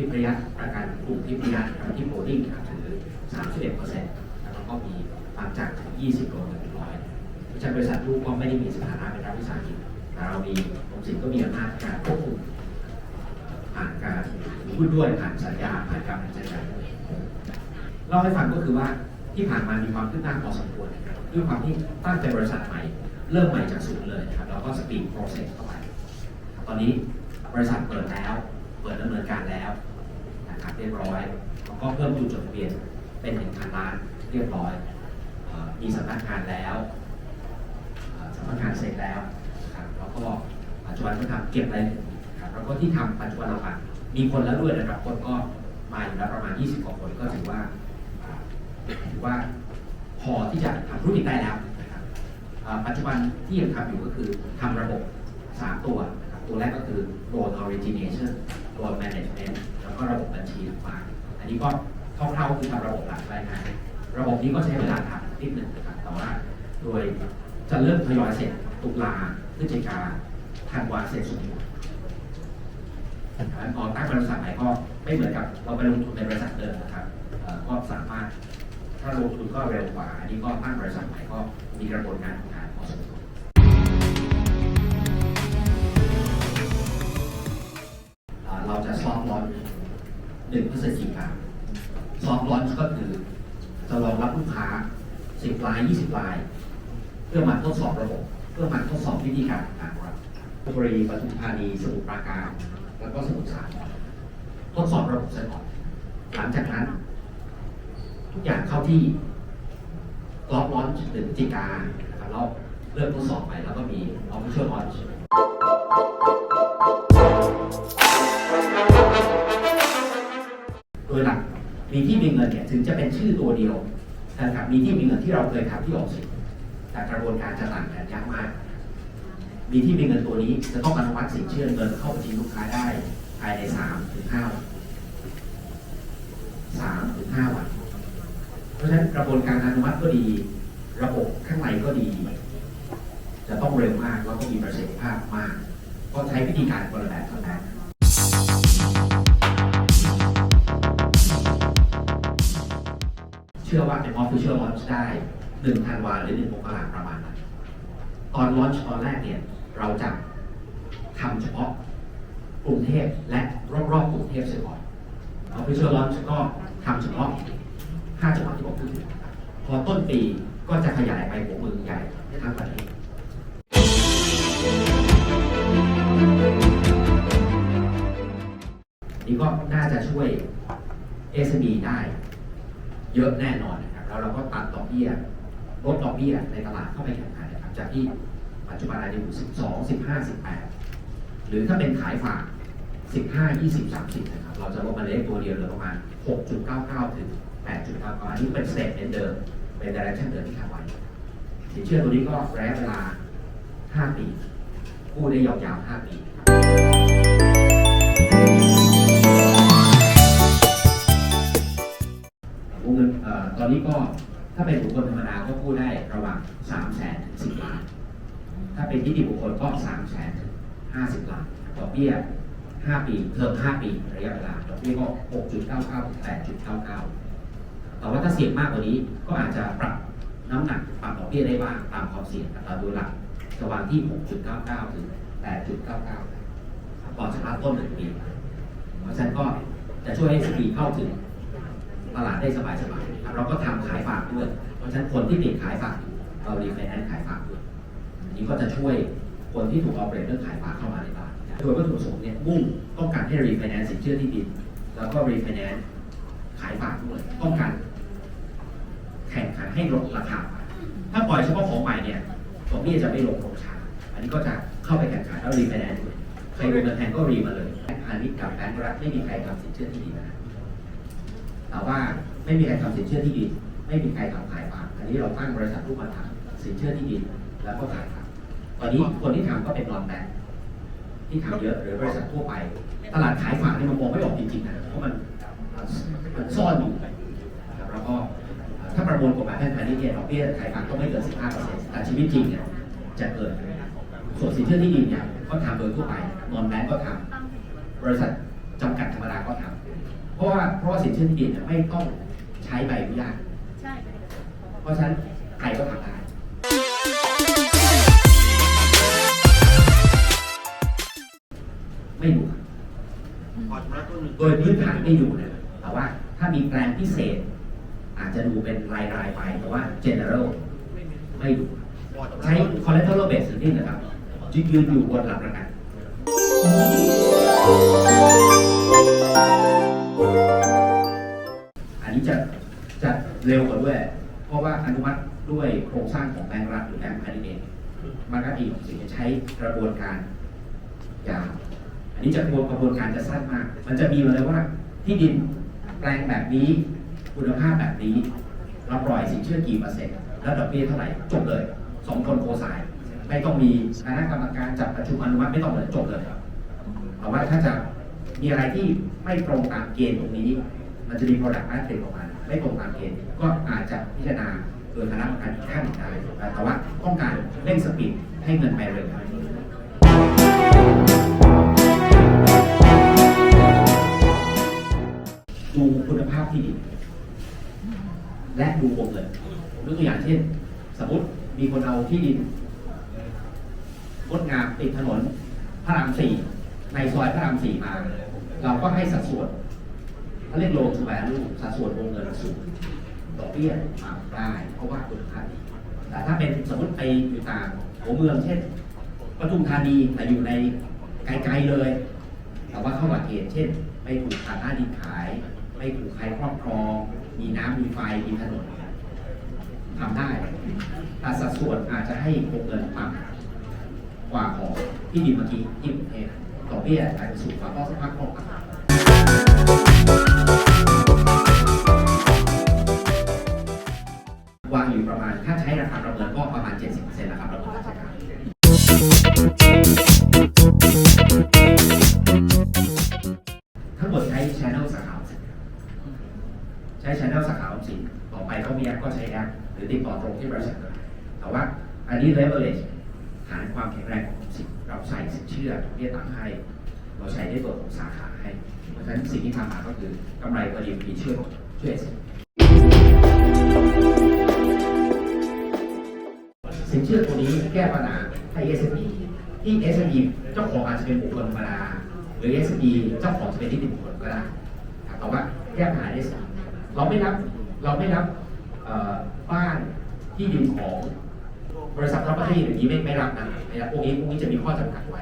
ที่ประหยัดประกันกลุ่มที่ประหยัดกับที่โพดิ้งครับถือ31เปอร์เซ็นต์แล้วก็มีบางจากถึง 20โลถึง100เพราะฉะนั้นบริษัทลูกก็ไม่ได้มีสถานะเป็นรัฐวิสาหกิจแต่เรามีองค์สินก็มีอำนาจในการควบคุมผ่านการถือหุ้นด้วยผ่านสัญญาผ่านการตัดสินใจเล่าให้ฟังก็คือว่าที่ผ่านมามีความคืบหน้าพอสมควรด้วยความที่ตั้งใจบริษัทใหม่เริ่มใหม่จากศูนย์เลยนะครับแล้วก็สปีดโปรเซสเข้าไป ตอนนี้บริษัทเปิดแล้ว เปิดดำเนินการแล้ว ครับเรียบร้อยแล้วก็เพิ่มจุดจดทะเบียนเป็นหนึ่งพันล้านเรียบร้อยมีสำนักงานแล้วสำนักงานเสร็จแล้วนะครับแล้วก็ปัจจุบันก็ทำเก็บรายละเอียดนะครับแล้วก็ที่ทำปัจจุบันเราอะมีคนแล้วด้วยนะครับ คนก็มาอยู่แล้วประมาณ 20กว่าคนก็ถือว่าถือว่าพอที่จะทำธุรกิจได้แล้วนะครับปัจจุบันที่ยังทำอยู่ก็คือทำระบบ 3 ตัวนะครับตัวแรกก็คือ loan origination loan management แล้วก็ระบบบัญชีต่างๆอันนี้ก็คร่าวๆคือทำระบบหลักรายงานระบบนี้ก็ใช้เวลาทำนิดหนึ่งนะครับแต่ว่าโดยจะเริ่มทยอยเสร็จตุลาพฤศจิกาธันวาเสร็จสมบูรณ์พอตั้งบริษัทใหม่ก็ไม่เหมือนกับเราไปลงทุนในบริษัทเดิมนะครับก็สามารถถ้าลงทุนก็เร็วกว่าอันนี้ก็ตั้งบริษัทใหม่ก็มีกระบวนการทำง หนึ่งพฤศจิกาซอฟต์ลอนก็คือจะรองรับลูกค้า10ราย20ราย เพื่อมาทดสอบระบบ เพื่อมาทดสอบวิธีการทำงางเราบุรีปทุมธานีสมุทรปราการ แล้วก็สมุทรสาครทดสอบระบบเสร็จก่อนหลังจากนั้น ทุกอย่างเข้าที่ล็อกลอนหนึ่งพฤศจิกานะครับแล้วเริ่มทดสอบไปแล้วก็มี official launch โดยหลักมีที่มีเงินเนี่ยถึงจะเป็นชื่อตัวเดียวนะครับมีที่มีเงินที่เราเคยทำที่ออกสิทธิ์แต่กระบวนการจะต่างกันยากมาก มีที่มีเงินตัวนี้จะต้องอนุมัติสินเชื่อเงินเข้าบัญชีลูกค้าได้ภายในสามถึงห้าวันสามถึงห้าวัน เพราะฉะนั้นกระบวนการอนุมัติก็ดี ระบบข้างในก็ดี จะต้องเร็วมากแล้วก็มีประสิทธิภาพมาก ก็ใช้วิธีการคนละแบบเท่านั้น ชื่อว่าเป็น official launch ได้หนึ่งธันวาหรือหนึ่งมกราประมาณนั้น ตอน launch ตอนแรกเนี่ย เราจะทำเฉพาะกรุงเทพและรอบๆกรุงเทพเสียก่อน official launch ก็ทำเฉพาะ5จังหวัดที่ผมพูดถึงพอต้นปีก็จะขยายไปหัวเมืองใหญ่ทั้งประเทศนี่ก็น่าจะช่วย SME ได้ เยอะแน่นอนนะครับแล้วเราก็ตัดดอกเบี้ยลดดอกเบี้ยในตลาดเข้าไปแข่งขันนะครับจากที่ปัจจุบันอาจจะอยู่ 12 15 18 หรือถ้าเป็นขายฝาก 15 20 30นะครับเราจะลดมาเลขตัวเดียวเหลือประมาณ 6.99 ถึง 8.99อันนี้เป็นเตทเมนต์เดิมเป็นดิเรกชันเดิมที่คาดไว้สินเชื่อตัวนี้ก็ระยะเวลา 5 ปีกู้ได้ยาวๆ 5 ปี อนนี้ก็ถ้าเป็นบุคคลธรรมดาก็กู้ได้ระหว่าง3 0 0แสนถึง10ล้าน ถ้าเป็นนิติบุคคลก็3 0 0แสนถึง50ล้านดอกเบี้ย5ปีเทอม5ปีระยะเวลาดอกเบี้ยก็6.99ถึง8.99แต่ว่าถ้าเสี่ยงมากกว่านี้ก็อาจจะปรับน้ำหนักปรับดอกเบี้ยได้บ้างตามความเสี่ยงแต่โดยหลักจะวางที่ 6.99 ถึง 8.99ก่อนชำระต้นหนึ่งปีเพราะฉะนั้นก็จะช่วยให้สปีเข้าถึง ตลาดได้สบายๆครับเราก็ทำขายฝากด้วย เพราะฉะนั้นคนที่ติดขายฝากอยู่เรารีไฟแนนซ์ขายฝากด้วยอันนี้ก็จะช่วยคนที่ถูกออเปเรตเรื่องขายฝากเข้ามาในตลาดโดยวัตถุประสงค์เนี่ยมุ่งต้องการให้รีไฟแนนซ์สินเชื่อที่ดินแล้วก็รีไฟแนนซ์ขายฝากด้วยต้องการแข่งขันให้ลดราคา ถ้าปล่อยเฉพาะของใหม่เนี่ยดอกเบี้ยจะไม่ลงลงช้าอันนี้ก็จะเข้าไปแข่งขันแล้วรีไฟแนนซ์ด้วยใครโดนเงินแทนก็รีมาเลยแบงก์พาณิชย์กับแบงก์รัฐไม่มีใครทำสินเชื่อที่ดินนะ แต่ว่าไม่มีใครทำสินเชื่อที่ดิน ไม่มีใครทำขายฝากอันนี้เราตั้งบริษัทรูปมาทำสินเชื่อที่ดินแล้วก็ขายฝากตอนนี้คนที่ทำก็เป็นนอนแบงค์ที่ทำเยอะหรือบริษัททั่วไป ตลาดขายฝากนี่มันมองไม่ออกจริงๆนะเพราะมันมันซ่อนอยู่ครับแล้วก็ถ้าประมวลกฎหมายแพ่งพาณิชย์เนี่ยดอกเบี้ยขายฝากต้องไม่เกิน 15%แต่ชีวิตจริงเนี่ยจะเกิดส่วนสินเชื่อที่ดินเนี่ยก็ทำโดยทั่วไปนอนแบงก์ก็ทำบริษัทจำกัดธรรมดาก็ทำ เพราะว่าเพราะว่าสินเชื่อที่ดินเนี่ยไม่ต้องใช้ใบอนุญาตใช่เพราะฉะนั้นใครก็ทำได้ไม่ดูครับโดยพื้นฐานไม่ดูนะแต่ว่าถ้ามีแปลนพิเศษ อาจจะดูเป็นรายรายๆไปแต่ว่า general ไม่ดูใช้ collateral based lending นะครับยืนยืนอยู่บนหลักประกันอัน นี้จะจะเร็วกว่าด้วย เพราะว่าอนุมัติด้วยโครงสร้างของแบงก์รัฐหรือแบงก์พาณิชย์เองมันก็อีกสิ่งจะใช้กระบวนการยาวอันนี้จะกระบวนการจะสั้นมาก มันจะมีมาเลยว่าที่ดินแปลงแบบนี้คุณภาพแบบนี้เราปล่อยสินเชื่อกี่เปอร์เซ็นต์แล้วดอกเบี้ยเท่าไหร่จบเลยสองคนโคสาย ไม่ต้องมีคณะกรรมการจัดประชุมอนุมัติไม่ต้องเลยจบเลยแต่ว่าถ้าจะมีอะไรที่ไม่ตรงตามเกณฑ์ตรงนี้ มันจะมี product matrix ออกมา ไม่ตรงตามเกณฑ์ก็อาจจะพิจารณาโดยคณะกรรมการอีกขั้นหนึ่งได้แต่ว่าต้องการเร่งสปีดให้เงินไปเร็วดูคุณภาพที่ดินและดูวงเงินยกตัวอย่างเช่น สมมติมีคนเอาที่ดินงดงามติดถนนพระรามสี่ในซอยพระรามสี่มา เราก็ให้สัดส่วน เขาเรียกโลทูแวลูสัดส่วนวงเงินสูงดอกเบี้ยต่ำได้เพราะว่าคุณภาพดีแต่ถ้าเป็นสมมติไปอยู่ต่างหัวเมืองเช่นปทุมธานีแต่อยู่ในไกลๆเลย แต่ว่าเข้าหลักเกณฑ์เช่น ไม่ถูกขาดหน้าดินขาย ไม่ถูกใครครอบครอง มีน้ำมีไฟมีถนนทำได้แต่สัดส่วนอาจจะให้วงเงินต่ำกว่าของที่ดินเมื่อกี้ที่กรุงเทพดอเบี้ยอาจจะสูงกว่าเพราะสักพักพอว ใช้ channel สาขาสินใช้ channel สาขามสินต่อไปเขามีแอปก็ใช้แอปหรือติดต่อตรงที่บริษัทเลยแต่ว่าอันนี้ leverage ฐานความแข็งแรงของสินเราใส่สินเชื่อเบี้ยต่างให้ เราใช้ได้ตัวของสาขาให้ เพราะฉะนั้นสิ่งที่ทำมาก็คือกำไรพอดีมีช่วยช่วยสินเชื่อตัวนี้แก้ปัญหาให้ SME ที่ SME เจ้าของอาจจะเป็นบุคคลธรรมดา หรือ SME เจ้าของจะเป็นนิติบุคคลก็ได้แต่ว่าแก้ปัญหา SME เราไม่รับเราไม่รับบ้านที่ดินของบริษัท property อย่างนี้ไม่ไม่รับนะไม่รับพวกนี้พวกนี้จะมีข้อจำกัดไว้